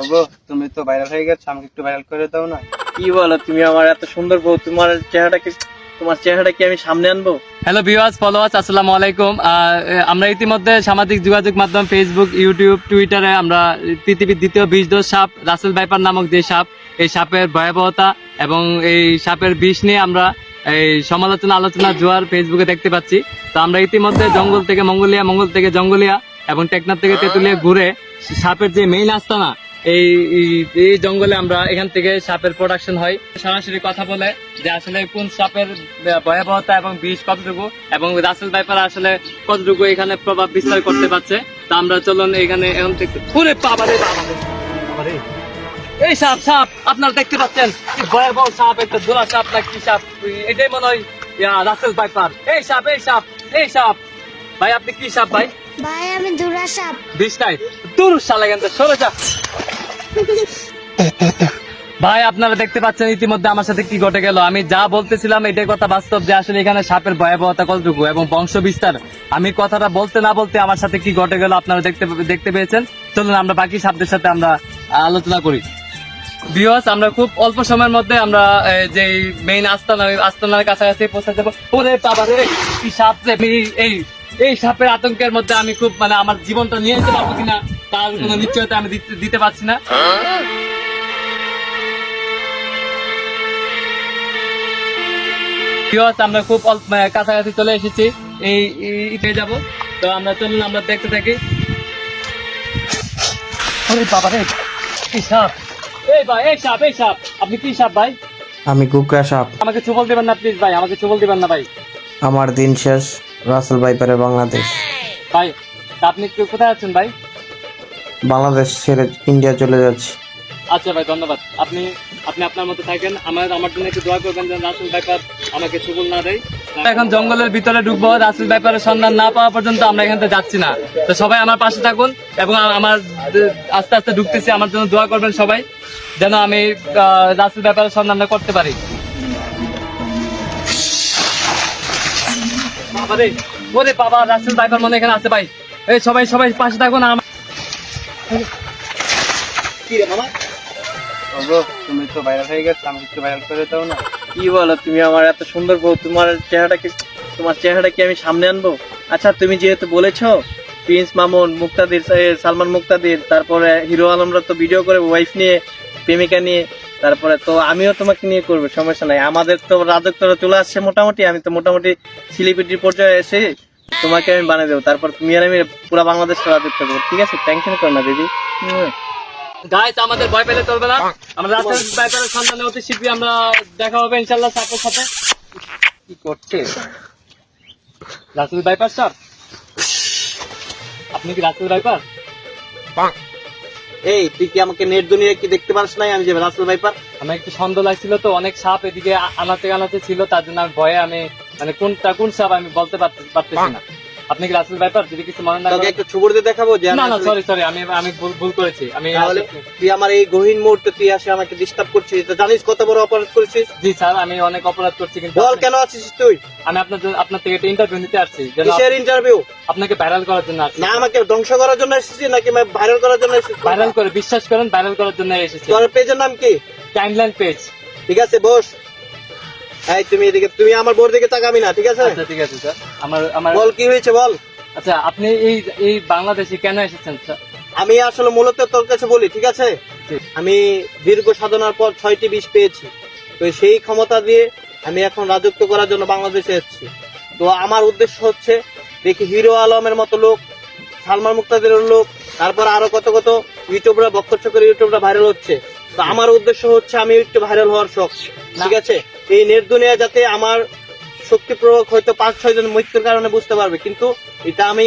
ওগো তুমি তো ভাইরাল হয়ে গেছো, আমাকে একটু ভাইরাল করে দাও না। কি বলো তুমি আমার এত সুন্দর বউ, তোমার চেহারাটাকে তোমার কি আমি সামনে আনব? হ্যালো ফলোয়ার্স আসসালামু আলাইকুম। আমরা ইতিমধ্যে সামাজিক যোগাযোগ মাধ্যম ফেসবুক ইউটিউব টুইটারে আমরা পৃথিবীর দ্বিতীয় বিষ দোষ সাপ, রাসেল ভাইপার নামক যে সাপ, এই সাপের ভয়াবহতা এবং এই সাপের বিষ নিয়ে আমরা এই সমালোচনা, আলোচনা, জোয়ার ফেসবুকে দেখতে পাচ্ছি। তো আমরা ইতিমধ্যে জঙ্গল থেকে মঙ্গলিয়া, মঙ্গল থেকে জঙ্গলিয়া এবং টেকনাফ থেকে তেতুলিয়া ঘুরে সাপের যে মেইন আস্তানা এই এই- জঙ্গলে আমরা এখান থেকে সাপের প্রোডাকশন হয়। সরাসরি কথা বলে যে আসলে কোন সাপের ভয়াবহতা এবং বিষ কতটুকু এবং রাসেল ভাইপার আসলে কতটুকু এখানে প্রভাব বিস্তার করতে পারছে। তা আমরা চলুন এখানে এখন থেকে বাবারে বাবারে। এই সাপ সাপ আপনারা দেখতে পাচ্ছেন কি ভয়াবহ সাপ একটা জোড়া সাপ না কি সাপ? এটাই মনে হয় ইয়া, রাসেল ভাইপার। এই সাপ এই সাপ এই সাপ। ভাই আপনি কি সাপ ভাই? ভাই আমি দুরা সাপ। বিষ নাই। দূর শালা এখান সরে যা। ভাই, আপনারা দেখতে পাচ্ছেন ইতিমধ্যে আমার সাথে কি ঘটে গেল। আমি যা বলতেছিলাম, এটাই কথা বাস্তব যে আসলে এখানে সাপের ভয়াবহতা কতটুকু এবং বংশ বিস্তার আমি কথাটা বলতে না বলতে আমার সাথে কি ঘটে গেল আপনারা দেখতে দেখতে পেয়েছেন। চলুন আমরা বাকি সাপদের সাথে আমরা আলোচনা করি। বিহস আমরা খুব অল্প সময়ের মধ্যে আমরা যে মেইন আস্তানা, আস্তানার কাছাকাছি পৌঁছে যাব ওরে বাবা রে কি সাপ এই এই সাপের আতঙ্কের মধ্যে আমি খুব মানে আমার জীবনটা নিয়ে যেতে পারব কিনা তার কোনো নিশ্চয়তা আমি দিতে- পারছি না। আমরা খুব অল্প মানে কাছাকাছি চলে এসেছি। এই ইতে যাব। তো আমরা চলুন আমরা দেখতে থাকি। ওরে বাবা রে কি সাপ। এই ভাই এই সাপ এই সাপ। আপনি কি সাপ ভাই? আমি কুকরা সাপ। আমাকে চুবল দিবেন না প্লিজ ভাই আমাকে চুবল দিবেন না ভাই। আমার দিন শেষ। রাসেল ভাইপারে বাংলাদেশ। ভাই আপনি কি- কোথায় আছেন ভাই? বাংলাদেশ ছেড়ে ইন্ডিয়া চলে যাচ্ছি। আচ্ছা ভাই ধন্যবাদ। আপনি আপনি আপনার মতো থাকেন। আমার আমার জন্য একটু দোয়া করবেন যেন রাসেল ব্যাপার আমাকে সুবল না দেয়। এখন জঙ্গলের ভিতরে ঢুকবো। রাসেল ব্যাপারের সন্ধান না পাওয়া পর্যন্ত আমরা এখান থেকে যাচ্ছি না। তো সবাই আমার পাশে থাকুন এবং আমার আস্তে আস্তে ঢুকতেছি আমার জন্য দোয়া করবেন সবাই যেন আমি রাসেল ব্যাপারের সন্ধানটা করতে পারি। ওরে বাবা রাসেল মনে এখানে আছে ভাই। এই সবাই সবাই পাশে থাকুন আমার কি রে মামা? তুমি তো ভাইরাল হয়ে গেছো আমাকে একটু ভাইরাল করে দাও না। কি বলো তুমি আমার এত সুন্দর বউ তোমার চেহারাটাকে তোমার চেহারাটা কি আমি সামনে আনব? আচ্ছা তুমি যেহেতু বলেছ প্রিন্স মামুন মুক্তাদির সালমান মুক্তাদির তারপরে হিরো আলমরা তো ভিডিও করে ওয়াইফ নিয়ে প্রেমিকা নিয়ে তারপরে তো আমিও তোমাকে নিয়ে করব সমস্যা নাই। আমাদের তো রাজত্বরা চলে আসছে মোটামুটি আমি তো মোটামুটি সেলিব্রিটি পর্যায়ে এসে তোমাকে আমি বানিয়ে দেবো। তারপর তুমি আর আমি পুরো বাংলাদেশ রাজত্ব করব। ঠিক আছে? টেনশন করো না দিদি গাইস আমাদের ভয় পেলে চলবে না। আমরা রাতের বাইপারের সন্ধানে অতি শীঘ্রই আমরা দেখা হবে ইনশাল্লাহ সাপের সাথে। কি করছে? Russell viper sir? আপনি কি রাসেল বাইপার এই, তুই কি আমাকে নেট দুনিয়া কি দেখতে পারছ নাই? আমি যে রাসেল ভাইপার। আমার একটু সন্দেহ লাগছিল তো, অনেক সাপ এদিকে আনাতে আনাতে ছিল, তার জন্য ভয়ে আমি মানে কোনটা, কোন সাপ আমি বলতে পারতে- পারতেছি না। আপনি কি রাসেল বাইপার যদি কিছু মনে না করেন- একটু ছুবর দিয়ে দেখাবো যে না না সরি সরি আমি আমি ভুল ভুল করেছি। আমি তাহলে তুই আমার এই গহীন মুহূর্তে তুই আসে আমাকে ডিস্টার্ব করছিস। তো জানিস কত বড় অপরাধ করেছিস? জি স্যার আমি অনেক অপরাধ করছি কিন্তু বল কেন আছিস তুই? আমি আপনার জন্য- আপনার থেকে একটা ইন্টারভিউ নিতে আসছি। কিসের ইন্টারভিউ আপনাকে ভাইরাল করার জন্য আসছি। না আমাকে ধ্বংস করার জন্য এসেছিস নাকি ভাইরাল করার জন্য এসেছিস? ভাইরাল করে বিশ্বাস করেন ভাইরাল করার জন্য এসেছি। তোর পেজের নাম কি? টাইমলাইন পেজ ঠিক আছে বস। এই তুমি এদিকে তুমি আমার বোর দিকে তাকাবি না ঠিক আছে? আচ্ছা ঠিক আছে স্যার। আমার আমার বল কি হয়েছে বল? আচ্ছা আপনি এই এই বাংলাদেশে কেন এসেছেন স্যার? আমি আসলে মূলত তোর কাছে বলি ঠিক আছে? আমি দীর্ঘ সাধনার পর ছয়টি বিষ পেয়েছি। তো সেই ক্ষমতা দিয়ে আমি এখন রাজত্ব করার জন্য বাংলাদেশে এসেছি। তো আমার উদ্দেশ্য হচ্ছে দেখি হিরো আলমের মতো লোক সালমান মুক্তাদের লোক তারপর আরও কত কত ইউটিউবরা বক্তব্য করে ইউটিউবরা ভাইরাল হচ্ছে। তো আমার উদ্দেশ্য হচ্ছে আমি একটু ভাইরাল হওয়ার শখ। ঠিক আছে? এই নেট দুনিয়া যাতে আমার শক্তি প্রয়োগ হয়তো পাঁচ ছয় জন মৃত্যুর কারণে বুঝতে পারবে কিন্তু এটা আমি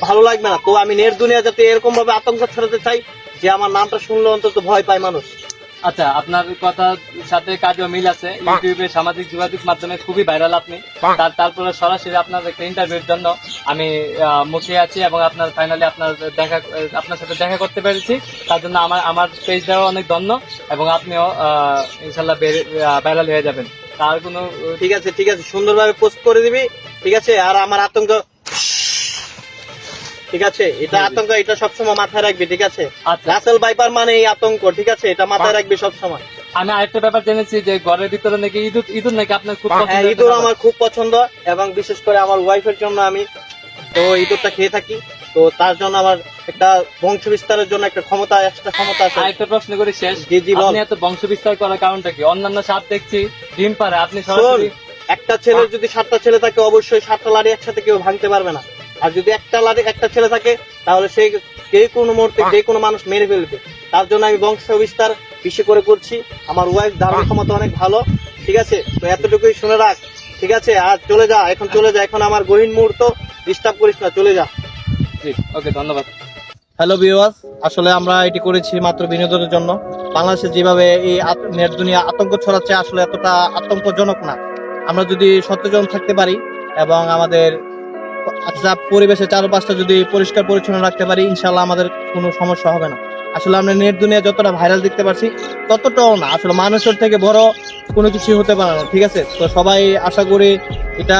ভালো লাগবে না। তো আমি নেট দুনিয়া যাতে এরকম ভাবে আতঙ্ক ছড়াতে চাই যে আমার নামটা শুনলে অন্তত ভয় পায় মানুষ। আচ্ছা আপনার কথার সাথে কাজেও মিল আছে। ইউটিউবে সামাজিক যোগাযোগ মাধ্যমে খুবই ভাইরাল আপনি। তারপরে সরাসরি আপনার একটা ইন্টারভিউর জন্য আমি মুখিয়ে আছি এবং আপনার ফাইনালি আপনার দেখা আপনার সাথে দেখা করতে পেরেছি। তার জন্য আমার আমার পেজ দেওয়া অনেক ধন্য এবং আপনিও ইনশাল্লাহ ভাইরাল হয়ে যাবেন। তার কোনো ঠিক আছে ঠিক আছে সুন্দরভাবে পোস্ট করে দিবি। ঠিক আছে আর আমার আতঙ্ক ঠিক আছে? এটা আতঙ্ক এটা সবসময় মাথায় রাখবি ঠিক আছে? আচ্ছা। রাসেল ভাইপার মানে এই আতঙ্ক ঠিক আছে? এটা মাথায় রাখবি সবসময়। আমি আরেকটা ব্যাপার জেনেছি যে ঘরের ভিতরে নাকি ইঁদুর ইঁদুর নাকি আপনার খুব হ্যাঁ ইঁদুর আমার খুব পছন্দ এবং বিশেষ করে আমার ওয়াইফের জন্য আমি তো ইঁদুরটা খেয়ে থাকি। তো তার জন্য আমার একটা বংশ বিস্তারের জন্য একটা ক্ষমতা একটা ক্ষমতা আছে। আরেকটা প্রশ্ন করি শেষ। জি, জি, আপনি এত বংশ বিস্তার করার কারণটা কি? অন্যান্য সাপ দেখছি ডিম পারে আপনি সরাসরি একটা ছেলে যদি সাতটা ছেলে থাকে অবশ্যই সাতটা লাড়ি একসাথে কেউ ভাঙতে পারবে না। আর যদি একটা লাড়ি একটা ছেলে থাকে তাহলে সে যে কোনো মুহূর্তে যে কোনো মানুষ মেরে ফেলবে। তার জন্য আমি বংশ বিস্তার বেশি করে করছি। আমার ওয়াইফ ধারণ ক্ষমতা অনেক ভালো ঠিক আছে? তো এতটুকুই শুনে রাখ ঠিক আছে? আর চলে যা এখন চলে যা। এখন আমার গহীন মুহূর্ত ডিস্টার্ব করিস না চলে যা। ওকে ধন্যবাদ। হ্যালো ভিউয়ার্স আসলে আমরা এটি করেছি মাত্র বিনোদনের জন্য। বাংলাদেশে যেভাবে এই নেট দুনিয়া আতঙ্ক ছড়াচ্ছে আসলে এতটা আতঙ্কজনক না। আমরা যদি সচেতন থাকতে পারি এবং আমাদের আচ্ছা পরিবেশের চারপাশটা যদি পরিষ্কার পরিচ্ছন্ন রাখতে পারি ইনশাল্লাহ আমাদের কোনো সমস্যা হবে না। আসলে আমরা নেট দুনিয়া যতটা ভাইরাল দেখতে পারছি, ততটাও না। আসলে মানুষের থেকে বড় কোনো কিছু হতে পারে না, ঠিক আছে? তো সবাই আশা করি এটা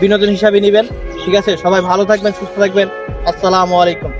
বিনোদন হিসাবে নেবেন, ঠিক আছে? সবাই ভালো থাকবেন, সুস্থ থাকবেন। আসসালামু আলাইকুম।